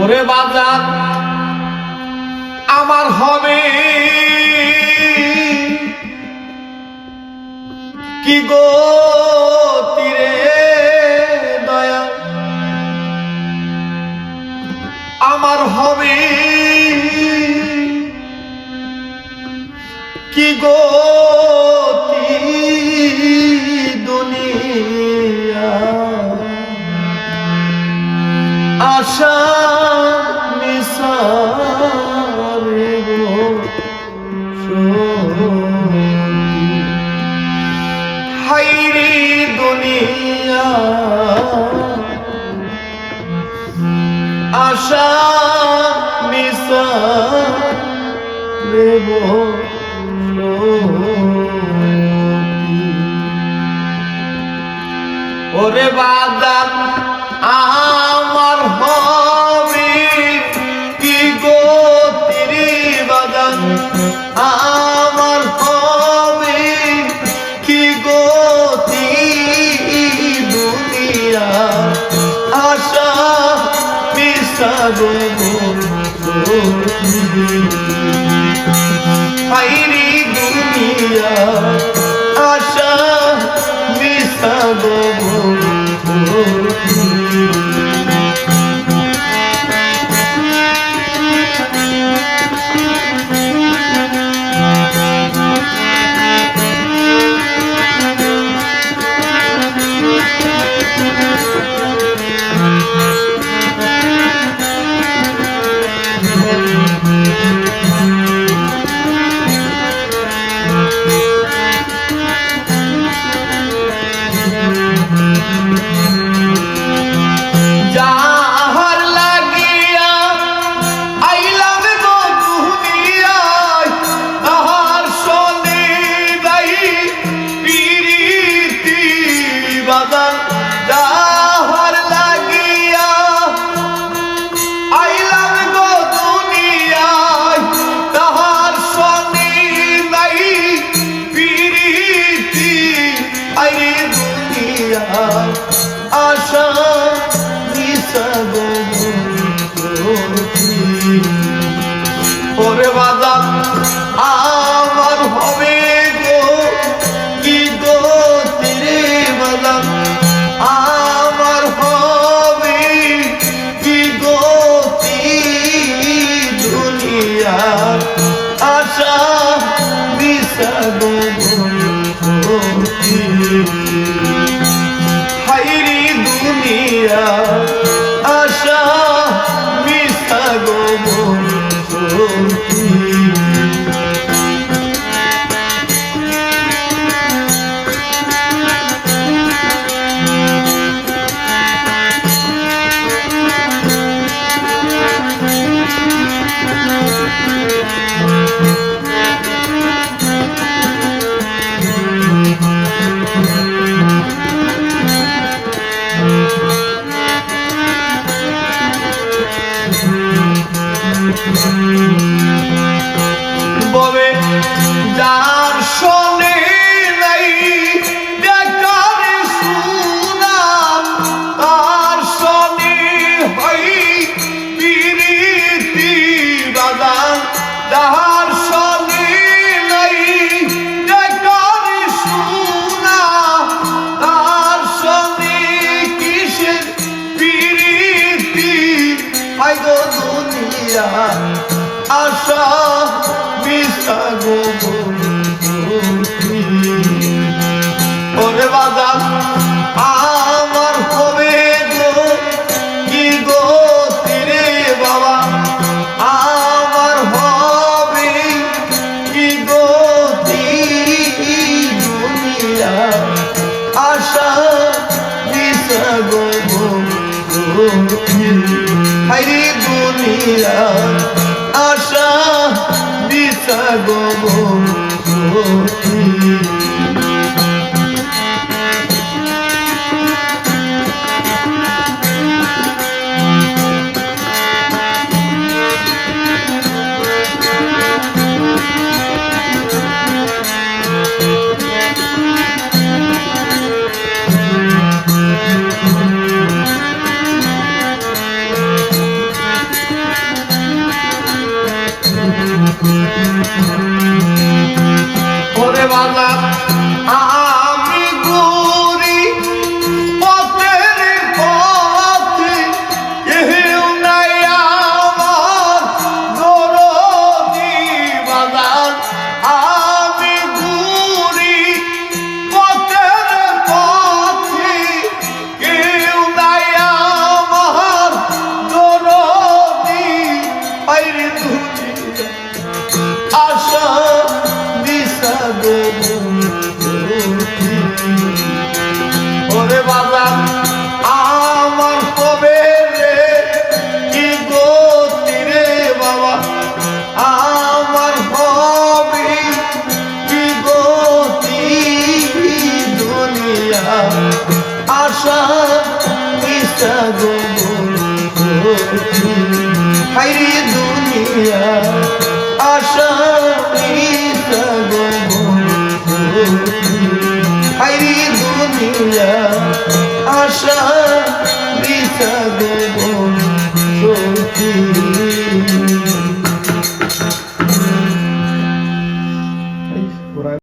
ওরে বাজার আমার হবে। কি গো তীরে দয়া? আমার হবে। কি গো আশা নিসারে গো সত্যি। হাইরে দুনিয়া আশা নিসারে গো সত্যি। ওরে বাদাম হাইরি দুনিয়া আশা মিশা গো যাহার বাদান যাহার লাগিয়া আইলাম গো দুনিয়ায়, তাহার সনে নাই পিরিতি। আইরে দুনিয়ায় আশা গো ওরে আমার দুনিয়া হাই গো দুনিয়া, আশা মিশা গো ওরে বাজার আমার হবে গো, কি গো তীরে বাবা? আমার হবে কি গো দুনিয়া, আশা মিশা গো হাইরে দুনিয়া আশা দিশা গো দিশা গো হাইরে দুনিয়া আশা গো